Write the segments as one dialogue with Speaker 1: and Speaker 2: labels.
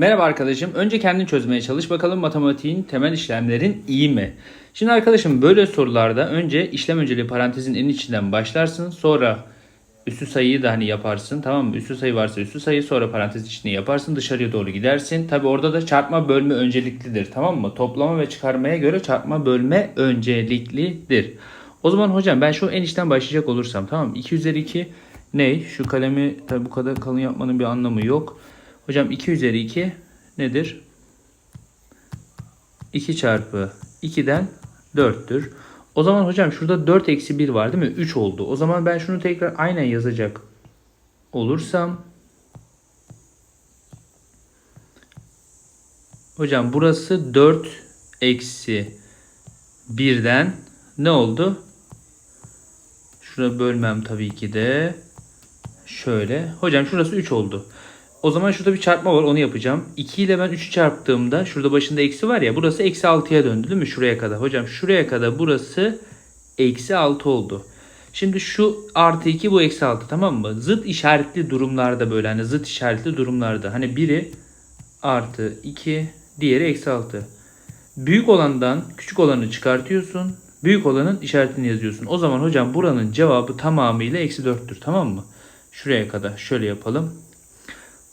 Speaker 1: Merhaba arkadaşım. Önce kendin çözmeye çalış. Bakalım matematiğin temel işlemlerin iyi mi? Şimdi arkadaşım böyle sorularda önce işlem önceliği parantezin en içinden başlarsın. Sonra üstü sayıyı da hani yaparsın. Tamam mı? Üstü sayı varsa üstü sayı sonra parantez içinde yaparsın. Dışarıya doğru gidersin. Tabi orada da çarpma bölme önceliklidir. Tamam mı? Toplama ve çıkarmaya göre çarpma bölme önceliklidir. O zaman hocam ben şu en içten başlayacak olursam tamam mı? 2 üzeri 2 ne? Şu kalemi tabi bu kadar kalın yapmanın bir anlamı yok. Hocam 2 üzeri 2 nedir? 2 çarpı 2'den 4'tür. O zaman hocam şurada 4 eksi 1 var değil mi? 3 oldu. O zaman ben şunu tekrar aynen yazacak olursam Hocam burası 4 eksi 1'den ne oldu? Şurada bölmem tabii ki de. Şöyle. Hocam şurası 3 oldu. O zaman şurada bir çarpma var onu yapacağım. 2 ile ben 3'ü çarptığımda şurada başında eksi var ya burası eksi 6'ya döndü değil mi şuraya kadar. Hocam şuraya kadar burası eksi 6 oldu. Şimdi şu artı 2 bu eksi 6 tamam mı? Zıt işaretli durumlarda böyle hani zıt işaretli durumlarda hani biri artı 2 diğeri eksi 6. Büyük olandan küçük olanı çıkartıyorsun. Büyük olanın işaretini yazıyorsun. O zaman hocam buranın cevabı tamamıyla eksi 4'tür tamam mı? Şuraya kadar şöyle yapalım.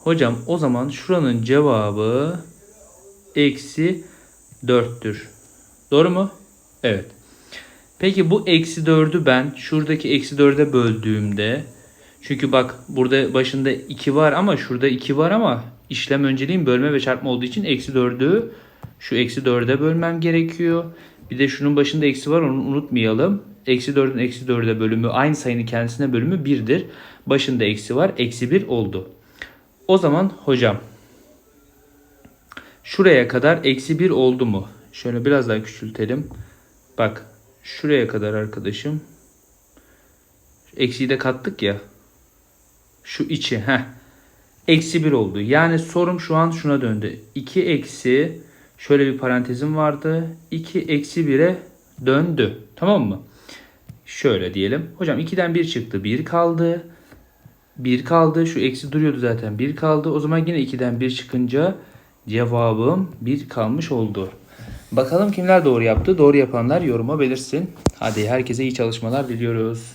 Speaker 1: Hocam o zaman şuranın cevabı eksi 4'tür. Doğru mu? Evet. Peki bu eksi 4'ü ben şuradaki eksi 4'e böldüğümde çünkü bak burada başında 2 var ama şurada 2 var ama işlem önceliğin bölme ve çarpma olduğu için eksi 4'ü şu eksi 4'e bölmem gerekiyor. Bir de şunun başında eksi var onu unutmayalım. Eksi 4'ün eksi 4'e bölümü aynı sayının kendisine bölümü 1'dir. Başında eksi var. Eksi 1 oldu. O zaman hocam şuraya kadar eksi 1 oldu mu? Şöyle biraz daha küçültelim. Bak şuraya kadar arkadaşım. Eksiyi de kattık ya. Şu içi. Heh. Eksi 1 oldu. Yani sorum şu an şuna döndü. 2 eksi şöyle bir parantezim vardı. 2 eksi 1'e döndü. Tamam mı? Şöyle diyelim. Hocam 2'den 1 çıktı. 1 kaldı. 1 kaldı. Şu eksi duruyordu zaten. 1 kaldı. O zaman yine 2'den 1 çıkınca cevabım 1 kalmış oldu. Bakalım kimler doğru yaptı? Doğru yapanlar yoruma belirsin. Hadi herkese iyi çalışmalar diliyoruz.